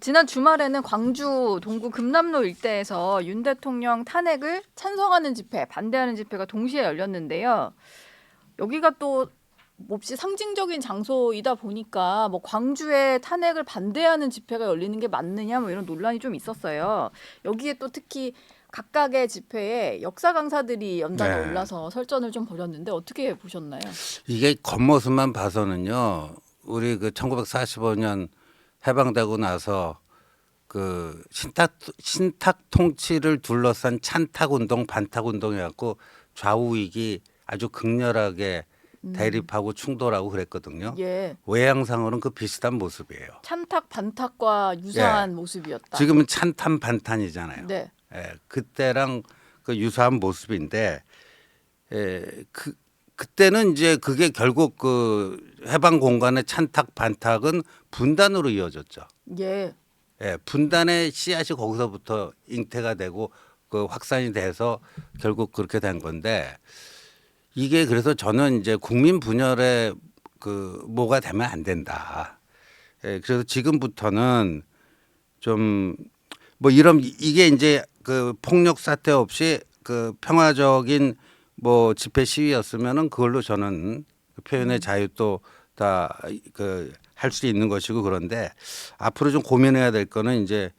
지난 주말에는 광주 동구 금남로 일대에서 윤 대통령 탄핵을 찬성하는 집회, 반대하는 집회가 동시에 열렸는데요. 여기가 또 몹시 상징적인 장소이다 보니까 뭐 광주에 탄핵을 반대하는 집회가 열리는 게 맞느냐 뭐 이런 논란이 좀 있었어요. 여기에 또 특히 각각의 집회에 역사 강사들이 연단에 네. 올라서 설전을 좀 벌였는데 어떻게 보셨나요? 이게 겉모습만 봐서는요. 우리 그 1945년 해방되고 나서 그 신탁 신탁 통치를 둘러싼 찬탁 운동, 반탁 운동해 갖고 좌우 이기 아주 극렬하게 대립하고 충돌하고 그랬거든요. 예. 외양상으로는 그 비슷한 모습이에요. 찬탁 반탁과 유사한 모습이었다. 지금은 찬탄 반탄이잖아요. 네. 예, 그때랑 그 유사한 모습인데 예, 그 그때는 이제 그게 결국 그 해방 공간의 찬탁 반탁은 분단으로 이어졌죠. 예. 예, 분단의 씨앗이 거기서부터 잉태가 되고 그 확산이 돼서 결국 그렇게 된 건데 이게 그래서 저는 이제 국민 분열의 그 뭐가 되면 안 된다. 예, 그래서 지금부터는 좀 뭐 이런 이게 이제 그 폭력 사태 없이 그 평화적인 뭐 집회 시위였으면은 그걸로 저는 그 표현의 자유 또다그 할 수 있는 것이고 그런데 앞으로 좀 고민해야 될 거는 이제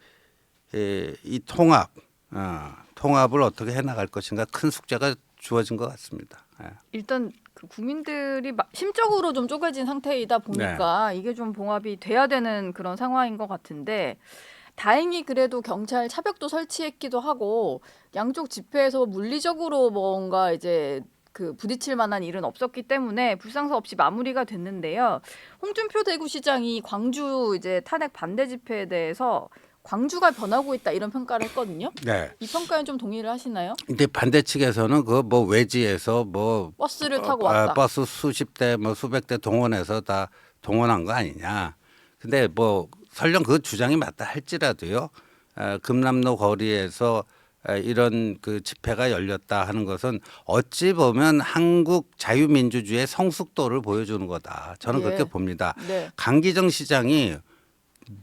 에, 이 통합, 어, 통합을 어떻게 해 나갈 것인가 큰 숙제가 주어진 것 같습니다. 예. 일단 그 국민들이 마- 심적으로 좀 쪼개진 상태이다 보니까 이게 좀 봉합이 돼야 되는 그런 상황인 것 같은데 다행히 그래도 경찰 차벽도 설치했기도 하고 양쪽 집회에서 물리적으로 뭔가 이제 그 부딪힐 만한 일은 없었기 때문에 불상사 없이 마무리가 됐는데요. 홍준표 대구시장이 광주 이제 탄핵 반대 집회에 대해서 광주가 변하고 있다 이런 평가를 했거든요. 네. 이 평가에 좀 동의를 하시나요? 근데 반대 측에서는 그 뭐 외지에서 뭐 버스를 타고 어, 아, 왔다. 버스 수십 대 뭐 수백 대 동원해서 다 동원한 거 아니냐. 근데 뭐 설령 그 주장이 맞다 할지라도요. 아, 금남로 거리에서 아, 이런 그 집회가 열렸다 하는 것은 어찌 보면 한국 자유민주주의의 성숙도를 보여주는 거다. 저는 예. 그렇게 봅니다. 네. 강기정 시장이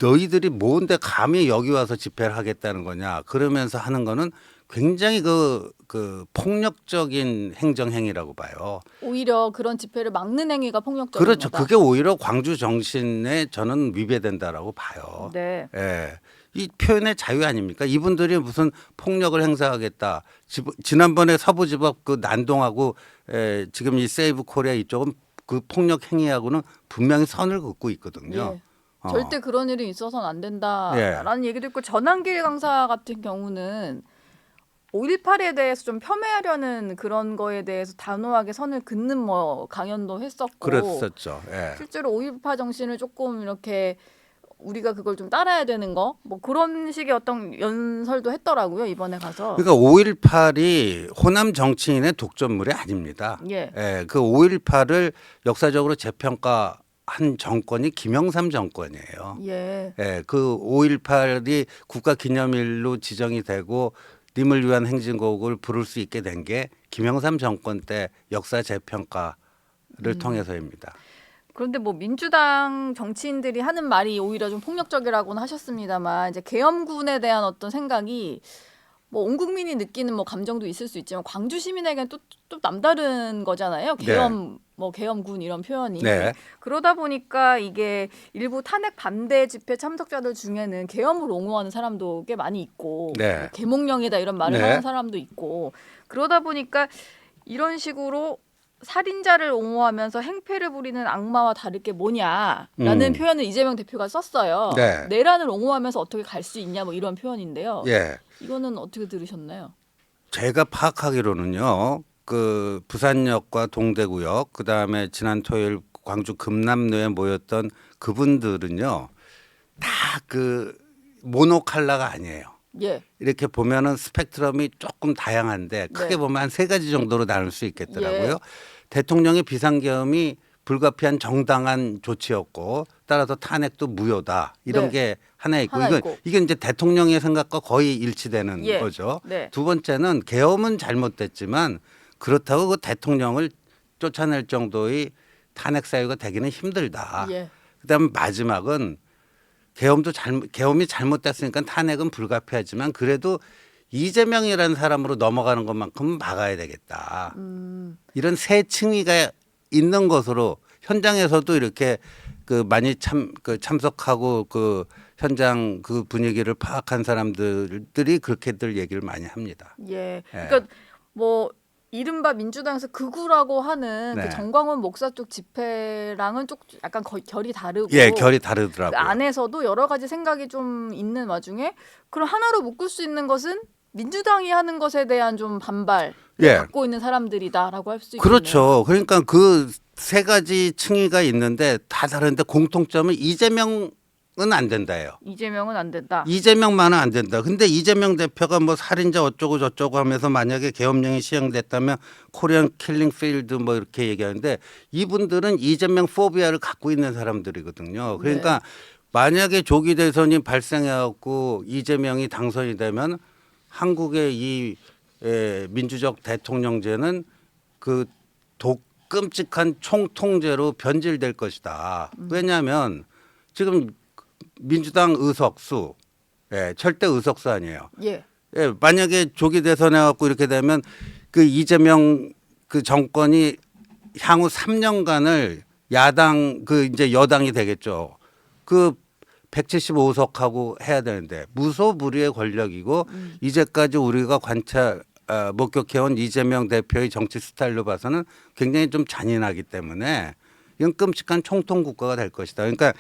너희들이 뭔데 감히 여기 와서 집회를 하겠다는 거냐 그러면서 하는 거는 굉장히 그, 그 폭력적인 행정 행위라고 봐요. 오히려 그런 집회를 막는 행위가 폭력적인 그렇죠. 거다. 그게 오히려 광주 정신에 저는 위배된다라고 봐요. 네. 예. 이 표현의 자유 아닙니까? 이분들이 무슨 폭력을 행사하겠다. 지, 지난번에 서부지법 그 난동하고 에, 지금 이 세이브 코리아 이쪽은 그 폭력 행위하고는 분명히 선을 긋고 있거든요. 예. 어. 절대 그런 일이 있어서는 안 된다라는 얘기도 있고 전환길 강사 같은 경우는 5.18에 대해서 좀 폄훼하려는 그런 거에 대해서 단호하게 선을 긋는 뭐 강연도 했었고 그랬었죠. 예. 실제로 5.18 정신을 조금 이렇게 우리가 그걸 좀 따라야 되는 거 뭐 그런 식의 어떤 연설도 했더라고요 이번에 가서 그러니까 5.18이 호남 정치인의 독점물이 아닙니다. 예. 예, 그 5.18을 역사적으로 재평가 한 정권이 김영삼 정권이에요. 예. 예, 그 5.18이 국가 기념일로 지정이 되고 님을 위한 행진곡을 부를 수 있게 된 게 김영삼 정권 때 역사 재평가를 음. 통해서입니다. 그런데 뭐 민주당 정치인들이 하는 말이 오히려 좀 폭력적이라고는 하셨습니다만 이제 계엄군에 대한 어떤 생각이 뭐 온 국민이 느끼는 뭐 감정도 있을 수 있지만 광주 시민에게는 또, 또 남다른 거잖아요. 계엄 뭐 계엄군 이런 표현이 네. 그러다 보니까 이게 일부 탄핵 반대 집회 참석자들 중에는 계엄을 옹호하는 사람도 꽤 많이 있고 네. 뭐 계몽령이다 이런 말을 네. 하는 사람도 있고 그러다 보니까 이런 식으로 살인자를 옹호하면서 행패를 부리는 악마와 다를 게 뭐냐라는 음. 표현을 이재명 대표가 썼어요. 네. 내란을 옹호하면서 어떻게 갈 수 있냐 뭐 이런 표현인데요. 예. 이거는 어떻게 들으셨나요? 제가 파악하기로는요. 그 부산역과 동대구역 그다음에 지난 토요일 광주 금남로에 모였던 그분들은요. 다 그 모노칼라가 아니에요. 예. 이렇게 보면은 스펙트럼이 조금 다양한데 크게 네. 보면 한 세 가지 정도로 나눌 수 있겠더라고요. 예. 대통령의 비상계엄이 불가피한 정당한 조치였고 따라서 탄핵도 무효다 이런 네. 게 하나 있고 하나 이건 있고. 이게 이제 대통령의 생각과 거의 일치되는 예. 거죠. 네. 두 번째는 계엄은 잘못됐지만 그렇다고 그 대통령을 쫓아낼 정도의 탄핵 사유가 되기는 힘들다. 예. 그다음 에 마지막은 계엄도 잘못 계엄이 잘못됐으니까 탄핵은 불가피하지만 그래도 이재명이라는 사람으로 넘어가는 것만큼은 막아야 되겠다. 음, 이런 새 층위가 있는 것으로 현장에서도 이렇게 그 많이 참 그 참석하고 그 현장 그 분위기를 파악한 사람들이 그렇게들 얘기를 많이 합니다. 예. 그러니까 뭐 이른바 민주당에서 극우라고 하는 네. 그 정광훈 목사 쪽 집회랑은 좀 약간 거, 결이 다르고 예, 결이 그 다르더라고요. 안에서도 여러 가지 생각이 좀 있는 와중에 그럼 하나로 묶을 수 있는 것은 민주당이 하는 것에 대한 좀 반발 예. 갖고 있는 사람들이다라고 할 수 있겠네요. 그렇죠. 그러니까 그 세 가지 층위가 있는데 다 다른데 공통점은 이재명은 안 된다예요. 이재명은 안 된다. 이재명만은 안 된다. 근데 이재명 대표가 뭐 살인자 어쩌고 저쩌고 하면서 만약에 계엄령이 시행됐다면 코리안 킬링 필드 뭐 이렇게 얘기하는데 이분들은 이재명 포비아를 갖고 있는 사람들이거든요. 그러니까 만약에 조기 대선이 발생해 갖고 이재명이 당선이 되면 한국의 이 에, 민주적 대통령제는 그 독 끔찍한 총통제로 변질될 것이다. 왜냐하면 지금 민주당 의석수, 예, 절대 의석수 아니에요. 예. 예, 만약에 조기 대선해 갖고 이렇게 되면 그 이재명 그 정권이 향후 3년간을 야당 그 이제 여당이 되겠죠. 그 175석하고 해야 되는데 무소불위의 권력이고 이제까지 우리가 관찰 어, 목격해온 이재명 대표의 정치 스타일로 봐서는 굉장히 좀 잔인하기 때문에 이건 끔찍한 총통 국가가 될 것이다. 그러니까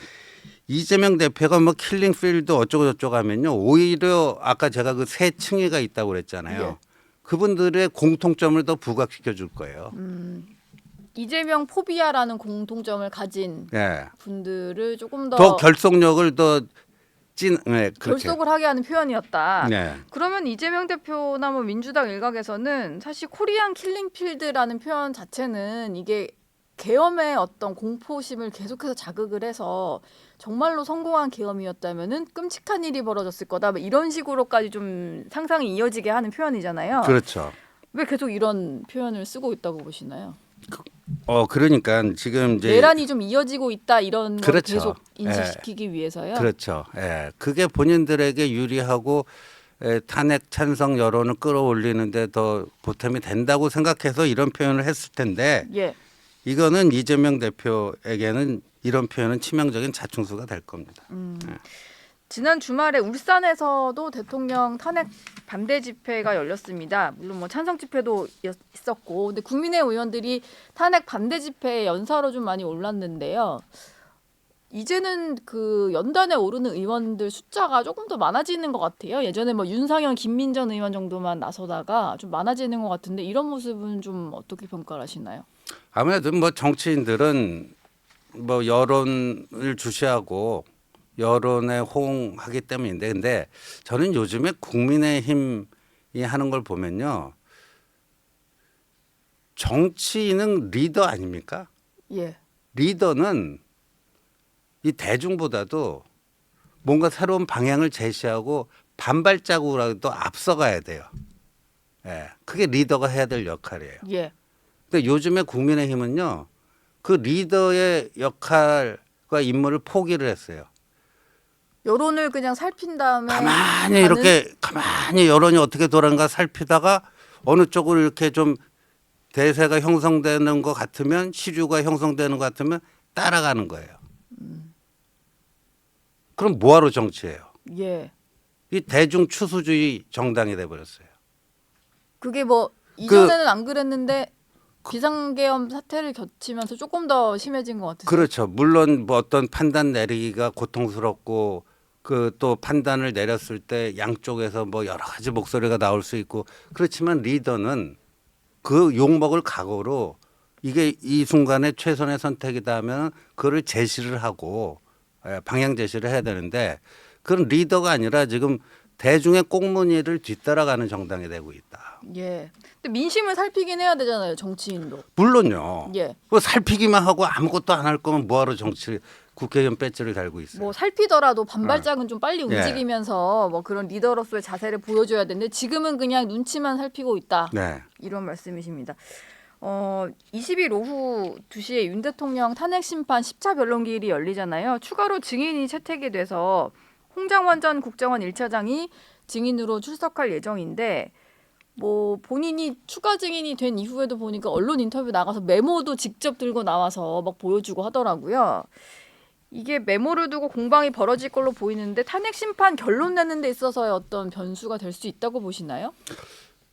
이재명 대표가 뭐 킬링필드 어쩌고 저쩌고 하면요 오히려 아까 제가 그 세 층위가 있다고 그랬잖아요. 예. 그분들의 공통점을 더 부각시켜 줄 거예요. 음, 이재명 포비아라는 공통점을 가진 예. 분들을 조금 더, 더 결속력을 더 찐, 네, 그렇게. 결속을 하게 하는 표현이었다. 네. 그러면 이재명 대표나 뭐 민주당 일각에서는 사실 코리안 킬링필드라는 표현 자체는 이게 계엄의 어떤 공포심을 계속해서 자극을 해서 정말로 성공한 계엄이었다면은 끔찍한 일이 벌어졌을 거다. 뭐 이런 식으로까지 좀 상상이 이어지게 하는 표현이잖아요. 그렇죠. 왜 계속 이런 표현을 쓰고 있다고 보시나요? 어, 그러니까 지금 이제 내란이 좀 이어지고 있다 이런 걸 그렇죠. 계속 인식시키기 위해서요. 그렇죠. 예. 그게 본인들에게 유리하고 에, 탄핵 찬성 여론을 끌어올리는데 더 보탬이 된다고 생각해서 이런 표현을 했을 텐데 예. 이거는 이재명 대표에게는 이런 표현은 치명적인 자충수가 될 겁니다. 음. 지난 주말에 울산에서도 대통령 탄핵 반대 집회가 열렸습니다. 물론 뭐 찬성 집회도 였- 있었고, 근데 국민의 의원들이 탄핵 반대 집회에 연사로 좀 많이 올랐는데요. 이제는 그 연단에 오르는 의원들 숫자가 조금 더 많아지는 것 같아요. 예전에 뭐 윤상현, 김민전 의원 정도만 나서다가 좀 많아지는 것 같은데 이런 모습은 좀 어떻게 평가를 하시나요? 아무래도 뭐 정치인들은 뭐 여론을 주시하고 여론에 호응하기 때문인데 근데 저는 요즘에 국민의힘이 하는 걸 보면요 정치인은 리더 아닙니까? 예. 리더는 이 대중보다도 뭔가 새로운 방향을 제시하고 반발자국으로도 앞서가야 돼요. 예, 그게 리더가 해야 될 역할이에요. 예. 근데 요즘에 국민의힘은요 그 리더의 역할과 임무를 포기를 했어요. 여론을 그냥 살핀 다음에 가만히 이렇게 가만히 여론이 어떻게 돌아가는가 살피다가 어느 쪽으로 이렇게 좀 대세가 형성되는 것 같으면 시류가 형성되는 것 같으면 따라가는 거예요. 그럼 뭐하러 정치해요? 예. 이 대중 추수주의 정당이 돼 버렸어요. 그게 뭐 이전에는 안 그랬는데 비상계엄 사태를 겹치면서 조금 더 심해진 것 같아요. 그렇죠. 물론 뭐 어떤 판단 내리기가 고통스럽고 그 또 판단을 내렸을 때 양쪽에서 뭐 여러 가지 목소리가 나올 수 있고 그렇지만 리더는 그 욕먹을 각오로 이게 이 순간에 최선의 선택이다 하면 그거를 제시를 하고 예, 방향 제시를 해야 되는데 그런 리더가 아니라 지금 대중의 꽁무니를 뒤따라가는 정당이 되고 있다. 예. 근데 민심을 살피긴 해야 되잖아요, 정치인도. 물론요. 예. 그 살피기만 하고 아무것도 안 할 거면 뭐하러 정치 국회의원 배지를 달고 있어요. 뭐 살피더라도 반발짝은 좀 빨리 예. 움직이면서 뭐 그런 리더로서의 자세를 보여줘야 되는데 지금은 그냥 눈치만 살피고 있다. 네. 이런 말씀이십니다. 어, 20일 오후 2시에 윤 대통령 탄핵 심판 10차 변론기일이 열리잖아요. 추가로 증인이 채택이 돼서 홍장원 전 국정원 1차장이 증인으로 출석할 예정인데 뭐 본인이 추가 증인이 된 이후에도 보니까 언론 인터뷰 나가서 메모도 직접 들고 나와서 막 보여주고 하더라고요. 이게 메모를 두고 공방이 벌어질 걸로 보이는데 탄핵 심판 결론 내는 데 있어서의 어떤 변수가 될 수 있다고 보시나요?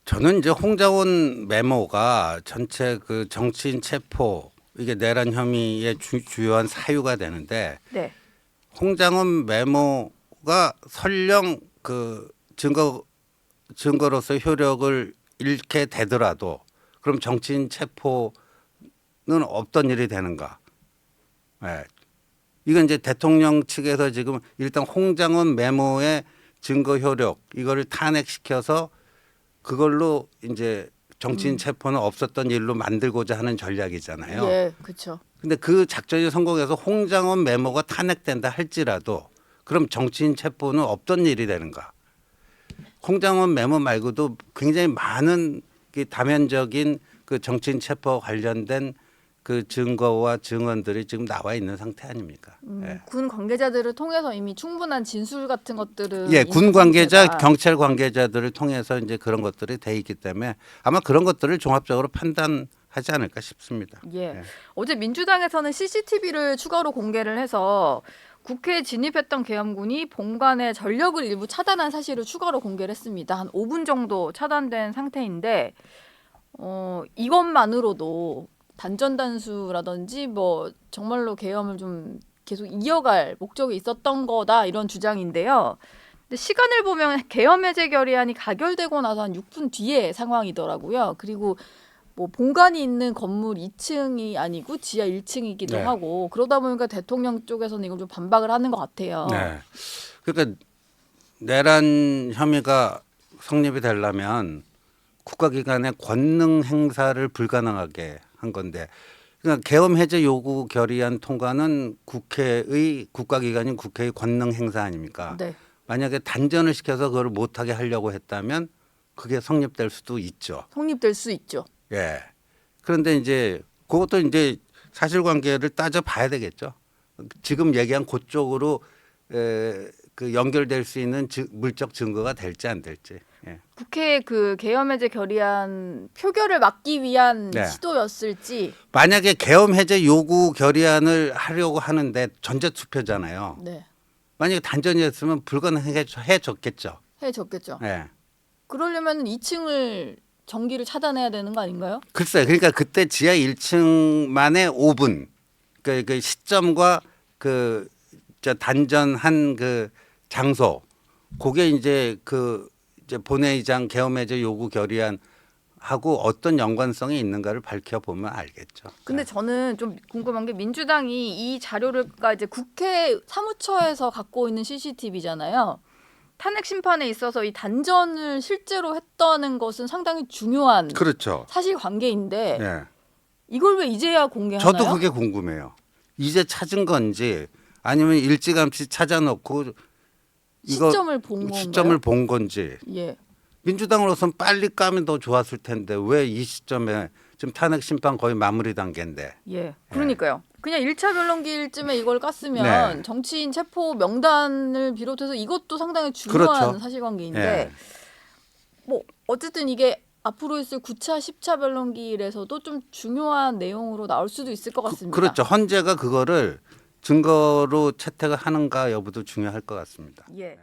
저는 이제 홍자원 메모가 전체 그 정치인 체포 이게 내란 혐의의 주, 주요한 사유가 되는데 네. 홍장원 메모가 설령 그 증거 증거로서 효력을 잃게 되더라도 그럼 정치인 체포는 없던 일이 되는가? 예. 이건 이제 대통령 측에서 지금 일단 홍장원 메모의 증거 효력 이거를 탄핵시켜서 그걸로 이제 정치인 체포는 없었던 일로 만들고자 하는 전략이잖아요. 예, 그렇죠. 근데 그 작전이 성공해서 홍장원 메모가 탄핵된다 할지라도 그럼 정치인 체포는 없던 일이 되는가? 홍장원 메모 말고도 굉장히 많은 그 다면적인 그 정치인 체포 관련된 그 증거와 증언들이 지금 나와 있는 상태 아닙니까? 음, 예. 군 관계자들을 통해서 이미 충분한 진술 같은 것들은 예, 군 관계자, 상태다. 경찰 관계자들을 통해서 이제 그런 것들이 돼 있기 때문에 아마 그런 것들을 종합적으로 판단 하지 않을까 싶습니다. 예. 예. 어제 민주당에서는 CCTV를 추가로 공개를 해서 국회에 진입했던 계엄군이 본관의 전력을 일부 차단한 사실을 추가로 공개를 했습니다. 한 5분 정도 차단된 상태인데 어, 이것만으로도 단전 단수라든지 뭐 정말로 계엄을 좀 계속 이어갈 목적이 있었던 거다 이런 주장인데요. 근데 시간을 보면 계엄 해제 결의안이 가결되고 나서 한 6분 뒤에 상황이더라고요. 그리고 뭐 본관이 있는 건물 2층이 아니고 지하 1층이기도 네. 하고 그러다 보니까 대통령 쪽에서는 이걸 좀 반박을 하는 것 같아요. 네. 그러니까 내란 혐의가 성립이 되려면 국가기관의 권능 행사를 불가능하게 한 건데 그러니까 계엄 해제 요구 결의안 통과는 국회의 국가기관인 국회의 권능 행사 아닙니까? 네. 만약에 단전을 시켜서 그걸 못하게 하려고 했다면 그게 성립될 수도 있죠. 성립될 수 있죠. 예. 그런데 이제 그것도 이제 사실관계를 따져 봐야 되겠죠. 지금 얘기한 그쪽으로 에, 그 연결될 수 있는 지- 물적 증거가 될지 안 될지. 예. 국회 그 계엄 해제 결의안 표결을 막기 위한 네. 시도였을지 만약에 계엄 해제 요구 결의안을 하려고 하는데 전제 투표잖아요. 네. 만약에 단전이었으면 불가능해졌겠죠. 해줬겠죠. 예. 그러려면 2층을 전기를 차단해야 되는 거 아닌가요? 글쎄요. 그러니까 그때 지하 1층만의 5분 그, 그 시점과 그저 단전한 그 장소 그게 이제 그 이제 본회의장 개엄해제 요구 결의안 하고 어떤 연관성이 있는가를 밝혀보면 알겠죠. 근데 저는 좀 궁금한 게 민주당이 이 자료를가 이제 국회 사무처에서 갖고 있는 CCTV잖아요. 탄핵 심판에 있어서 이 단전을 실제로 했다는 것은 상당히 중요한 그렇죠. 사실 관계인데 예. 이걸 왜 이제야 공개하나요? 저도 그게 궁금해요. 이제 찾은 건지 아니면 일찌감치 찾아놓고 이거 시점을 본 건가요? 시점을 본 건지 예. 민주당으로서는 빨리 까면 더 좋았을 텐데 왜 이 시점에 지금 탄핵 심판 거의 마무리 단계인데 예. 그러니까요. 그냥 1차 변론기일쯤에 이걸 깠으면 네. 정치인 체포 명단을 비롯해서 이것도 상당히 중요한 그렇죠. 사실관계인데 예. 뭐 어쨌든 이게 앞으로 있을 9차, 10차 변론기일에서도 좀 중요한 내용으로 나올 수도 있을 것 같습니다. 그, 그렇죠. 헌재가 그거를 증거로 채택을 하는가 여부도 중요할 것 같습니다. 예.